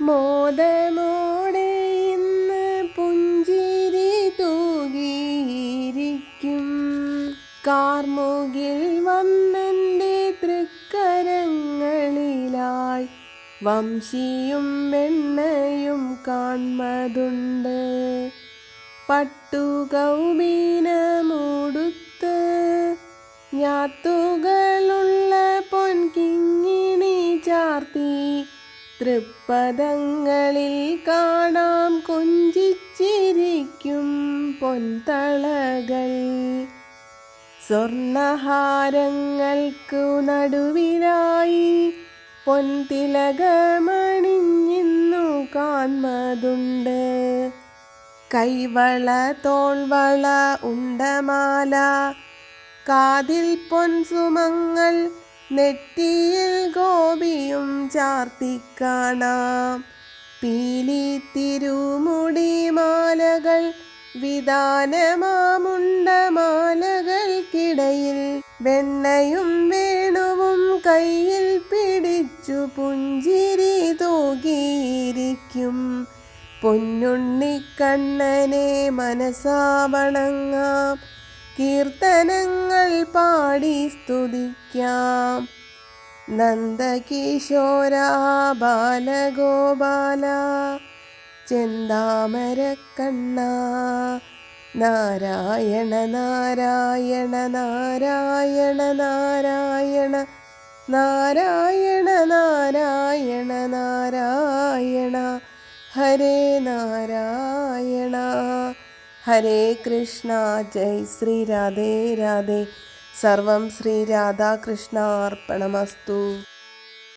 മോദമോടെ ഇന്ന് പുഞ്ചിരി തൂകിയിരിക്കും. കാർമുകിൽ വന്നെന്റെ തൃക്കരങ്ങളിലായി വംശിയും വെണ്ണയും കാൺമതുണ്ട്. പട്ടുകൗബീനമൂടുത്ത് ഞാത്തുകളുള്ള തൃപ്പദങ്ങളിൽ കാണാം കൊഞ്ചിച്ചിരിക്കും പൊൻതളകൾ. സ്വർണഹാരങ്ങൾക്കു നടുവിലായി പൊൻതിലകമണിഞ്ഞിന്നു കാൺമതുണ്ട്. കൈവള തോൾവള ഉണ്ടമാല കാതിൽ പൊൻസുമങ്ങൾ നെറ്റിയിൽ ഗോപിയും ചാർത്തിക്കാണാം. പീലി തിരുമുടി മാലകൾ വിധാനമാമുണ്ടമാലകൾക്കിടയിൽ വെണ്ണയും വേണുവും കയ്യിൽ പിടിച്ചു പുഞ്ചിരി തൂകിയിരിക്കും. പൊന്നുണ്ണിക്കണ്ണനെ മനസാവണങ്ങാം. കീർത്തനങ്ങൾ പാടി സ്തുതിക്കാം. നന്ദകിശോര ബാലഗോപാല ചെന്താമരക്കണ്ണ നാരായണ നാരായണ നാരായണ നാരായണ നാരായണ നാരായണ നാരായണ ഹരേ നാരായണ. ഹരേ കൃഷ്ണ ജയ് ശ്രീ രാധേ രാധേ. സർവം ശ്രീ രാധാകൃഷ്ണ അർപ്പണമസ്തു